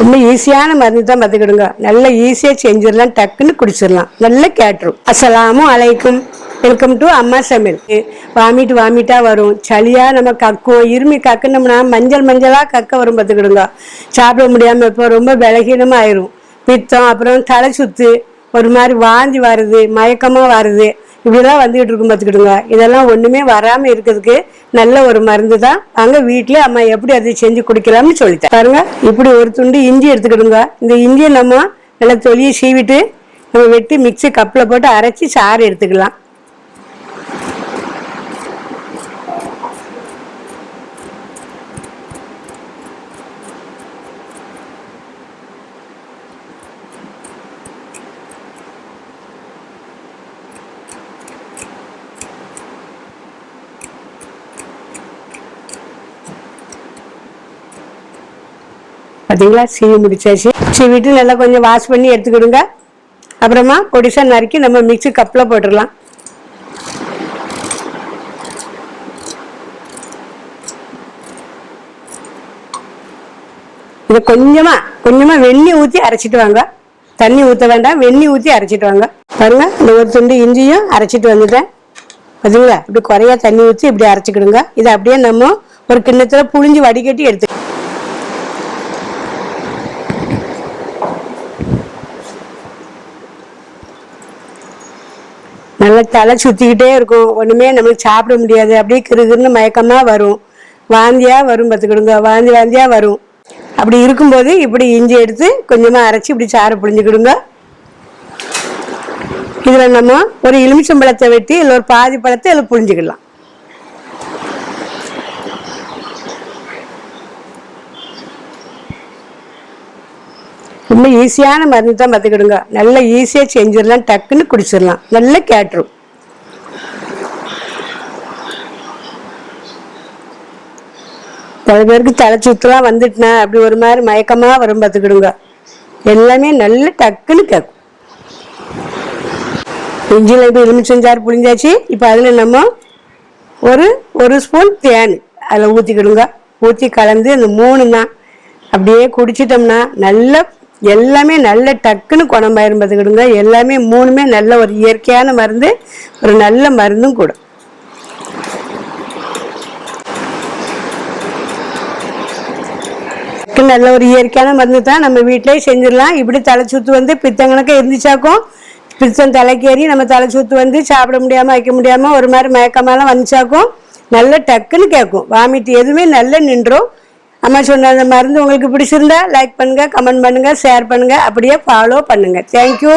ரொம்ப ஈஸியான மருந்து தான் பார்த்துக்கிடுங்க. நல்லா ஈஸியாக செஞ்சிடலாம் டக்குன்னு குடிச்சிடலாம். நல்லா கேட்டுரும். அஸ்ஸலாமு அலைக்கும். வெல்கம் டு அம்மா சமையல். வாமிட்டு வாமிட்டாக வரும். சளியாக நம்ம கக்கும். இருமி கக்குனோம்னா மஞ்சள் மஞ்சளாக கக்க வரும் பார்த்துக்கிடுங்க. சாப்பிட முடியாமல் இப்போ ரொம்ப விலகீனமாக ஆயிரும் பித்தம் அப்புறம் தலை சுத்து. ஒரு மாதிரி வாந்தி வருது மயக்கமாக வருது. இப்படிதான் வந்துகிட்டு இருக்கும் பார்த்துக்கிடுங்க. இதெல்லாம் ஒன்றுமே வராமல் இருக்கிறதுக்கு நல்ல ஒரு மருந்து தான். அங்கே வீட்டில் அம்மா எப்படி அதை செஞ்சு குடிக்கலாம்னு சொல்லித்தேன் பாருங்க இப்படி ஒரு துண்டு இஞ்சி எடுத்துக்கிடுங்க. இந்த இஞ்சியை நம்ம நல்லா தொலியை சீவிட்டு நம்ம வெட்டி மிக்ஸி கப்பில் போட்டு அரைச்சி சாறு எடுத்துக்கலாம். பார்த்தீங்களா சீவி முடிச்சாச்சு. சீவிட்டு நல்லா கொஞ்சம் வாஷ் பண்ணி எடுத்துக்கிடுங்க. அப்புறமா கொடிசா நறுக்கி நம்ம மிக்ஸி கப்பில் போட்டுடலாம். இதை கொஞ்சமா கொஞ்சமா வெந்நீர் ஊற்றி அரைச்சிட்டு வாங்க. தண்ணி ஊற்ற வேண்டாம் வெந்நீர் ஊற்றி அரைச்சிட்டு வாங்க. பாருங்க இந்த ஒரு துண்டு இஞ்சியும் அரைச்சிட்டு வந்துட்டேன். பார்த்தீங்களா இப்படி குறையா தண்ணி ஊற்றி இப்படி அரைச்சிக்கிடுங்க. இதை அப்படியே நம்ம ஒரு கிண்ணத்துல புழிஞ்சு வடிகட்டி எடுத்து நல்லா தலை சுற்றிக்கிட்டே இருக்கும். ஒன்றுமே நம்மளுக்கு சாப்பிட முடியாது. அப்படியே கிருகிருன்னு மயக்கமாக வரும். வாந்தியாக வரும் பார்த்துக்கிடுங்க. வாந்தி வாந்தியாக வரும். அப்படி இருக்கும்போது இப்படி இஞ்சி எடுத்து கொஞ்சமாக அரைச்சி இப்படி சாறு புழிஞ்சுக்கிடுங்க. இதில் நம்ம ஒரு எலுமிச்சம்பழத்தை வெட்டி இல்லை ஒரு பாதி பழத்தை இதில் புழிஞ்சிக்கலாம். ரொம்ப ஈஸியான மருந்து தான் பார்த்துக்கிடுங்க நல்ல ஈஸியாக செஞ்சிடலாம் டக்குன்னு குடிச்சிடலாம். நல்லா கேட்டுரும். பல பேருக்கு தலை சுத்தலாம் வந்துட்டுனா அப்படி ஒரு மாதிரி மயக்கமாக வரும் பார்த்துக்கிடுங்க எல்லாமே நல்ல டக்குன்னு கேட்கும். இஞ்சியில் இப்போ எலுமிச்சஞ்சாறு புளிஞ்சாச்சு இப்போ அதில் நம்ம ஒரு ஒரு ஸ்பூன் தேன் அதில் ஊற்றிக்கிடுங்க ஊற்றி கலந்து இந்த மூணு தான் அப்படியே குடிச்சிட்டோம்னா நல்ல எல்லாமே நல்ல டக்குன்னு குணமாயிரும் பார்த்துக்கிடுங்க எல்லாமே மூணுமே நல்ல ஒரு இயற்கையான மருந்து ஒரு நல்ல மருந்தும் கூட. நல்ல ஒரு இயற்கையான மருந்து தான் நம்ம வீட்டிலே செஞ்சிடலாம். இப்படி தலை சுத்து வந்து பித்தங்கணக்க இருந்துச்சாக்கும் பித்தம் தலைக்கேறி நம்ம தலை சுத்து வந்து சாப்பிட முடியாம வைக்க முடியாம ஒரு மாதிரி மயக்கமாலாம் வந்துச்சாக்கும் நல்ல டக்குன்னு கேட்கும். வாமிட் எதுவுமே நல்ல நின்றோம் அம்மா சொன்ன அந்த மருந்து உங்களுக்கு பிடிச்சிருந்தா லைக் பண்ணுங்க கமெண்ட் பண்ணுங்க ஷேர் பண்ணுங்க அப்படியே ஃபாலோ பண்ணுங்க. தேங்க்யூ